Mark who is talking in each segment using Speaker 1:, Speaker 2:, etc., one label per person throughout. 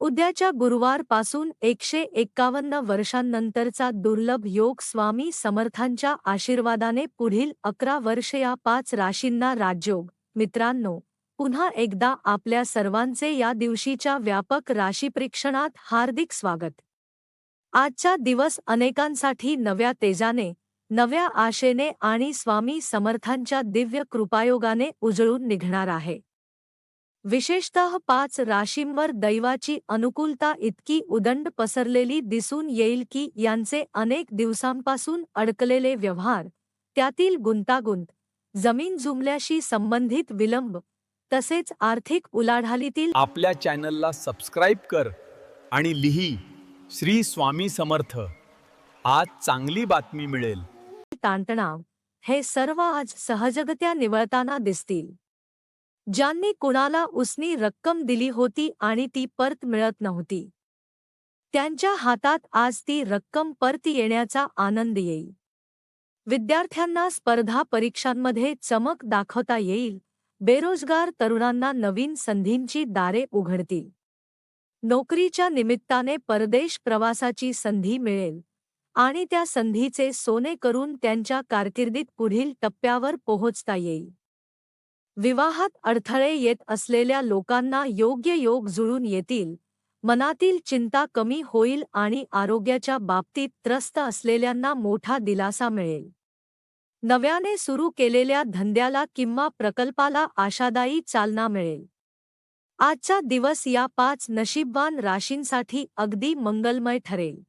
Speaker 1: उद्याच्या गुरुवारपासून एकशे एक्कावन्न वर्षांनंतरचा दुर्लभ योग स्वामी समर्थांच्या आशीर्वादाने पुढील अकरा वर्ष या पाच राशींना राजयोग. मित्रांनो पुन्हा एकदा आपल्या सर्वांचे या दिवशीच्या व्यापक राशीप्रेक्षणात हार्दिक स्वागत. आजचा दिवस अनेकांसाठी नव्या तेजाने नव्या आशेने आणि स्वामी समर्थांच्या दिव्य कृपायोगाने उजळून निघणार आहे. विशेषतः पाच राशींवर दैवाची अनुकूलता इतकी उदंड पसरलेली दिसून येईल की यांचे अनेक दिवसांपासून अडकलेले व्यवहार त्यातील गुंतागुंत जमीन जुमल्याशी संबंधित विलंब तसेच आर्थिक उलाढालीतील
Speaker 2: आपल्या चॅनलला सबस्क्राईब कर आणि लिही श्री स्वामी समर्थ. आज चांगली बातमी मिळेल.
Speaker 1: ताणतणाव हे सर्व आज सहजगत्या निवळताना दिसतील. ज्यांनी कुणाला उसनी रक्कम दिली होती आणि ती परत मिळत नव्हती. त्यांच्या हातात आज ती रक्कम परत येण्याचा आनंद येईल. विद्यार्थ्यांना स्पर्धा परीक्षांमध्ये चमक दाखवता येईल. बेरोजगार तरुणांना नवीन संधींची दारे उघडतील. नोकरीच्या निमित्ताने परदेश प्रवासाची संधी मिळेल. आणि त्या संधीचे सोने करून त्यांच्या कारकिर्दीत पुढील टप्प्यावर पोहोचता येईल. विवाहात अडथळे येत असलेल्या लोकांना योग्य योग जुळून येतील. मनातील चिंता कमी होईल आणि आरोग्याच्या बाबतीत त्रस्त असलेल्यांना मोठा दिलासा मिळेल. नव्याने सुरू केलेल्या धंद्याला किंवा प्रकल्पाला आशादायी चालना मिळेल. आजचा दिवस या पाच नशीबवान राशींसाठी अगदी मंगलमय ठरेल.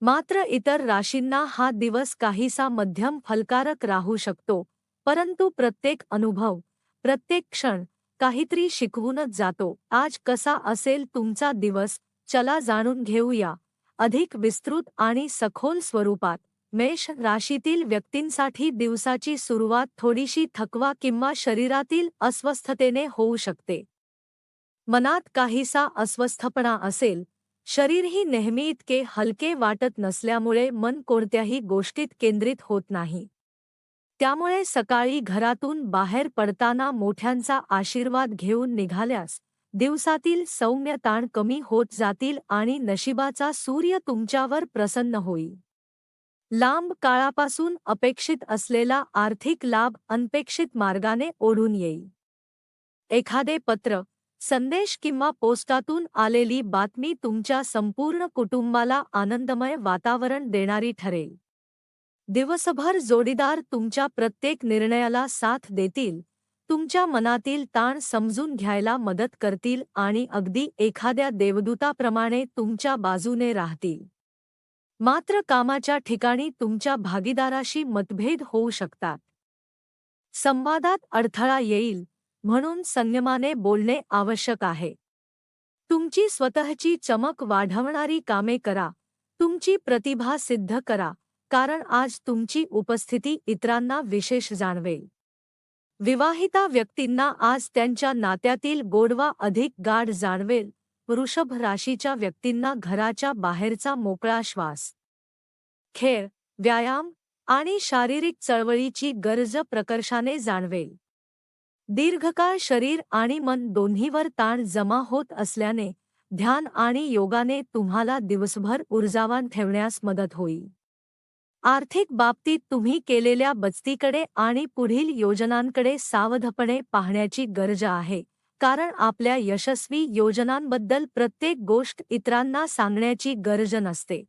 Speaker 1: मात्र इतर राशींना हा दिवस काहीसा मध्यम फलकारक राहू शकतो परंतु प्रत्येक अनुभव प्रत्येक क्षण काहीतरी शिकवूनच जातो. आज कसा असेल तुमचा दिवस चला जाणून घेऊया. अधिक विस्तृत आणि सखोल स्वरूपात मेष राशीतील व्यक्तींसाठी दिवसाची सुरुवात थोडीशी थकवा किंवा शरीरातील अस्वस्थतेने होऊ शकते. मनात काहीसा अस्वस्थपणा असेल शरीरही नेहमी इतके हलके वाटत नसल्यामुळे मन कोणत्याही गोष्टीत केंद्रित होत नाही. त्यामुळे सकाळी घरातून बाहेर पडताना मोठ्यांचा आशीर्वाद घेऊन निघाल्यास दिवसातील सौम्य ताण कमी होत जातील आणि नशिबाचा सूर्य तुमच्यावर प्रसन्न होईल. लांब काळापासून अपेक्षित असलेला आर्थिक लाभ अनपेक्षित मार्गाने ओढून येईल. एखादे पत्र संदेश किंवा पोस्टातून आलेली बातमी तुमच्या संपूर्ण कुटुंबाला आनंदमय वातावरण देणारी ठरेल. दिवसभर जोडीदार तुमच्या प्रत्येक निर्णयाला साथ देतील तुमच्या मनातील ताण समजून घ्यायला मदत करतील आणि अगदी एखाद्या देवदूताप्रमाणे तुमच्या बाजूने राहतील. मात्र कामाच्या ठिकाणी तुमच्या भागीदाराशी मतभेद होऊ शकतात. संवादात अडथळा येईल म्हणून संयमाने बोलणे आवश्यक आहे. तुमची स्वतःची चमक वाढवणारी कामे करा तुमची प्रतिभा सिद्ध करा कारण आज तुमची उपस्थिती इतरांना विशेष जाणवेल. विवाहिता व्यक्तींना आज त्यांच्या नात्यातील गोडवा अधिक गाढ जाणवेल. वृषभ राशीच्या व्यक्तींना घराच्या बाहेरचा मोकळा श्वास. खेळ व्यायाम आणि शारीरिक चळवळीची गरज प्रकर्षाने जाणवेल. दीर्घकाळ शरीर आणि मन दोन्हीवर ताण जमा होत असल्याने ध्यान आणि योगाने तुम्हाला दिवसभर ऊर्जावान ठेवण्यास मदत होईल. आर्थिक बाबतीत तुम्ही केलेल्या बचतीकडे आणि पुढील योजनांकडे सावधपणे पाहण्याची गरज आहे. कारण आपल्या यशस्वी योजनांबद्दल प्रत्येक गोष्ट इतरांना सांगण्याची गरज नसते.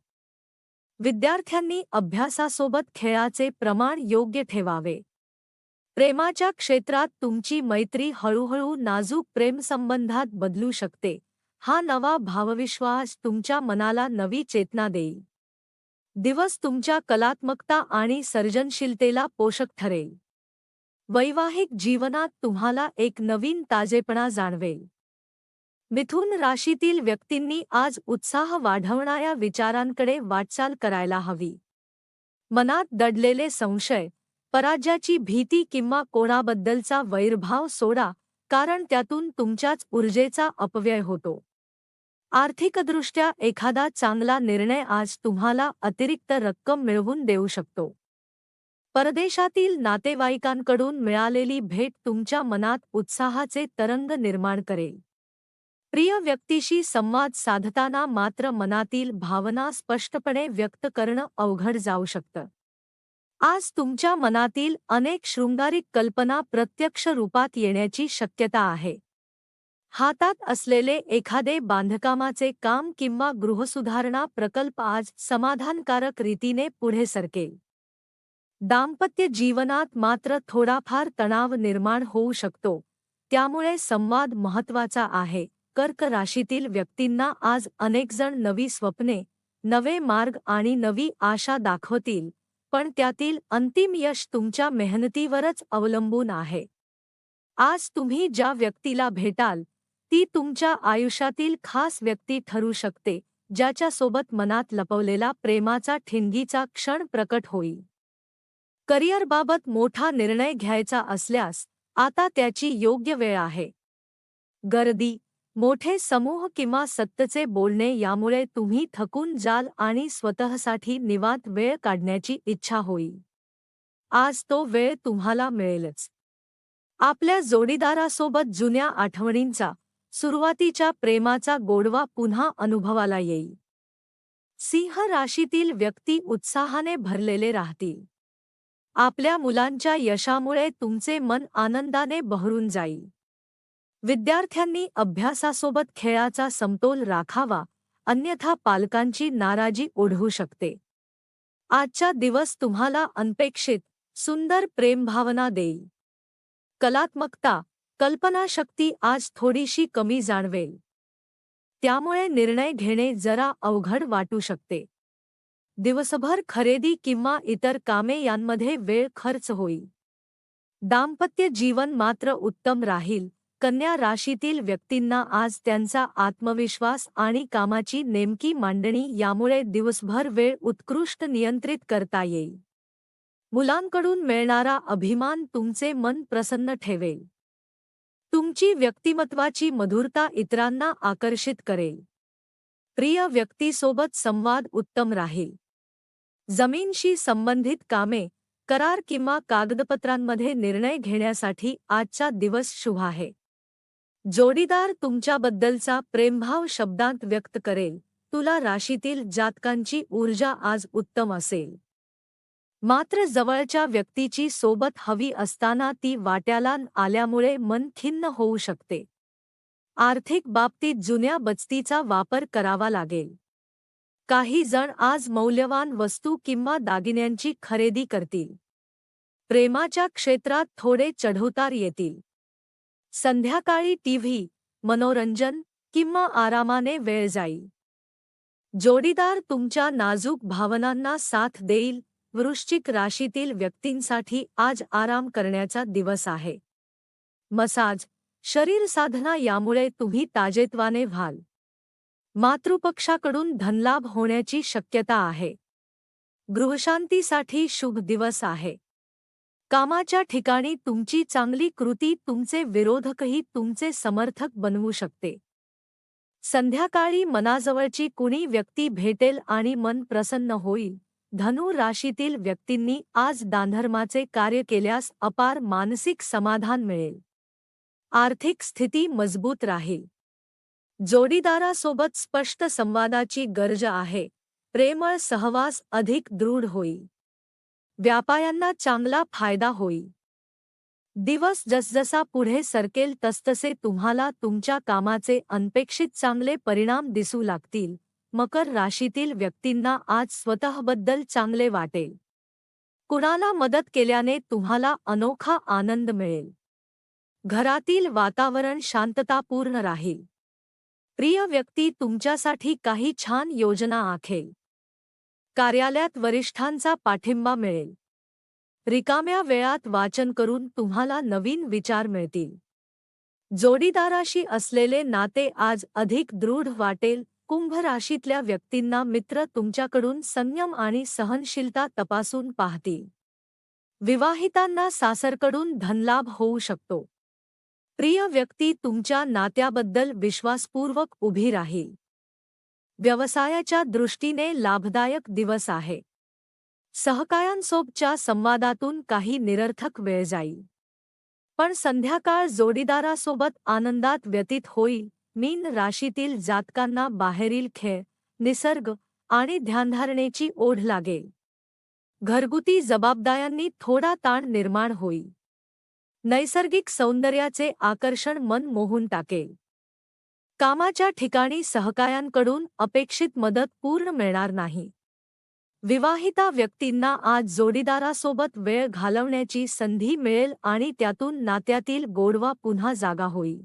Speaker 1: विद्यार्थ्यांनी अभ्यासासोबत खेळाचे प्रमाण योग्य ठेवावे. प्रेमाच्या क्षेत्रात तुमची मैत्री हळूहळू नाजूक प्रेमसंबंधात बदलू शकते. हा नवा भावविश्वास तुमच्या मनाला नवी चेतना देईल. दिवस तुमच्या कलात्मकता आणि सर्जनशीलतेला पोषक ठरेल. वैवाहिक जीवनात तुम्हाला एक नवीन ताजेपणा जाणवेल. मिथुन राशीतील व्यक्तींनी आज उत्साह वाढवणाऱ्या विचारांकडे वाटचाल करायला हवी. मनात दडलेले संशय पराजयाची भीती किंवा कोणाबद्दलचा वैरभाव सोडा कारण त्यातून तुमच्याच ऊर्जेचा अपव्यय होतो. आर्थिकदृष्ट्या एखादा चांगला निर्णय आज तुम्हाला अतिरिक्त रक्कम मिळवून देऊ शकतो. परदेशातील नातेवाईकांकडून मिळालेली भेट तुमच्या मनात उत्साहाचे तरंग निर्माण करेल. प्रिय व्यक्तीशी संवाद साधताना मात्र मनातील भावना स्पष्टपणे व्यक्त करणं अवघड जाऊ शकतं. आज तुमच्या मनातील अनेक शृंगारिक कल्पना प्रत्यक्ष रूपात येण्याची शक्यता आहे. हातात असलेले एखादे बांधकामाचे काम किंवा गृहसुधारणा प्रकल्प आज समाधानकारक रीतीने पुढे सरकेल. दाम्पत्य जीवनात मात्र थोडाफार तणाव निर्माण होऊ शकतो. त्यामुळे संवाद महत्त्वाचा आहे. कर्क राशीतील व्यक्तींना आज अनेकजण नवी स्वप्ने नवे मार्ग आणि नवी आशा दाखवतील पण त्यातील अंतिम यश तुमच्या मेहनतीवरच अवलंबून आहे. आज तुम्ही ज्या व्यक्तीला भेटाल ती तुमच्या आयुष्यातील खास व्यक्ती ठरू शकते ज्याच्यासोबत मनात लपवलेला प्रेमाचा ठिणगीचा क्षण प्रकट होईल. करिअरबाबत मोठा निर्णय घ्यायचा असल्यास आता त्याची योग्य वेळ आहे. गर्दी मोठे समूह किंवा सत्तचे बोलणे यामुळे तुम्ही थकून जाल आणि स्वतःसाठी निवांत वेळ काढण्याची इच्छा होईल. आज तो वेळ तुम्हाला मिळेलच. आपल्या जोडीदारासोबत जुन्या आठवणींचा सुरुवातीच्या प्रेमाचा गोडवा पुन्हा अनुभवाला येईल. सिंह राशीतील व्यक्ती उत्साहाने भरलेले राहतील. आपल्या मुलांच्या यशामुळे तुमचे मन आनंदाने बहरून जाईल. विद्यार्थ्यांनी अभ्यासासोबत खेळाचा समतोल राखावा अन्यथा पालकांची नाराजी ओढवू शकते. आजचा दिवस तुम्हाला अनपेक्षित सुंदर प्रेमभावना देईल. कलात्मकता कल्पनाशक्ती आज थोडीशी कमी जाणवेल. त्यामुळे निर्णय घेणे जरा अवघड वाटू शकते. दिवसभर खरेदी किंवा इतर कामे यांमध्ये वेळ खर्च होईल. दाम्पत्य जीवन मात्र उत्तम राहील. कन्या राशीतील व्यक्तींना आज त्यांचा आत्मविश्वास आणि कामाची नेमकी मांडणी यामुळे दिवसभर वेळ उत्कृष्ट नियंत्रित करता येईल. मुलांकडून मिळणारा अभिमान तुमचे मन प्रसन्न ठेवेल. तुमची व्यक्तिमत्वाची मधुरता इतरांना आकर्षित करेल. प्रिय व्यक्तीसोबत संवाद उत्तम राहील. जमीनशी संबंधित कामे करार किंवा कागदपत्रांमध्ये निर्णय घेण्यासाठी आजचा दिवस शुभ आहे. जोडीदार तुमच्याबद्दलचा प्रेमभाव शब्दांत व्यक्त करेल. तुला राशीतील जातकांची ऊर्जा आज उत्तम असेल. मात्र जवळच्या व्यक्तीची सोबत हवी असताना ती वाट्याला आल्यामुळे मन खिन्न होऊ शकते. आर्थिक बाबतीत जुन्या बचतीचा वापर करावा लागेल. काही जण आज मौल्यवान वस्तू किंवा दागिन्यांची खरेदी करतील. प्रेमाच्या क्षेत्रात थोडे चढउतार येतील. संध्याकाळी टीव्ही मनोरंजन किंवा आरामाने वेळ जाईल. जोडीदार तुमच्या नाजूक भावनांना साथ देईल वृश्चिक राशीतील व्यक्तींसाठी आज आराम करण्याचा दिवस आहे. मसाज शरीर साधना यामुळे तुम्ही ताजेत्वाने व्हाल. मातृपक्षाकडून धनलाभ होण्याची शक्यता आहे. गृहशांतीसाठी शुभ दिवस आहे. कामाच्या ठिकाणी तुमची चांगली कृती तुमचे विरोधकही तुमचे समर्थक बनवू शकते. संध्याकाळी मनाजवळची कुणी व्यक्ती भेटेल आणि मन प्रसन्न होईल. धनु राशीतील व्यक्तींनी आज दानधर्माचे कार्य केल्यास अपार मानसिक समाधान मिळेल. आर्थिक स्थिती मजबूत राहील. जोडीदारासोबत स्पष्ट संवादाची गरज आहे. प्रेमळ सहवास अधिक दृढ होईल. व्यापाऱ्यांना चांगला फायदा होईल. दिवस जसजसा पुढे सरकेल तसतसे तुम्हाला तुमच्या कामाचे अनपेक्षित चांगले परिणाम दिसू लागतील. मकर राशीतील व्यक्तींना आज स्वतःबद्दल चांगले वाटेल. कुणाला मदत केल्याने तुम्हाला अनोखा आनंद मिळेल. घरातील वातावरण शांततापूर्ण राहील. प्रिय व्यक्ती तुमच्यासाठी काही छान योजना आखेल. कार्यालयात वरिष्ठांचा पाठिंबा मिळेल. रिकाम्या वेळात वाचन करून तुम्हाला नवीन विचार मिळतील. जोडीदाराशी असलेले नाते आज अधिक दृढ वाटेल कुंभ राशीतल्या व्यक्तींना मित्र तुमच्याकडून संयम आणि सहनशीलता तपासून पाहतील. विवाहितांना सासरकडून धनलाभ होऊ शकतो. प्रिय व्यक्ती तुमच्या नात्याबद्दल विश्वासपूर्वक उभी राहील. व्यवसायाच्या दृष्टीने लाभदायक दिवस आहे. सहकायांसोबतच्या संवादातून काही निरर्थक वेळ जाईल. पण संध्याकाळ जोडीदारासोबत आनंदात व्यतीत होईल. मीन राशीतील जातकांना बाहेरील खेळ निसर्ग आणि ध्यानधारणेची ओढ लागेल. घरगुती जबाबदाऱ्यांनी थोडा ताण निर्माण होईल. नैसर्गिक सौंदर्याचे आकर्षण मन मोहून टाकेल. कामाच्या ठिकाणी सहकायांकडून अपेक्षित मदत पूर्ण मिळणार नाही. विवाहिता व्यक्तींना आज जोडीदारासोबत वेळ घालवण्याची संधी मिळेल आणि त्यातून नात्यातील गोडवा पुन्हा जागा होईल.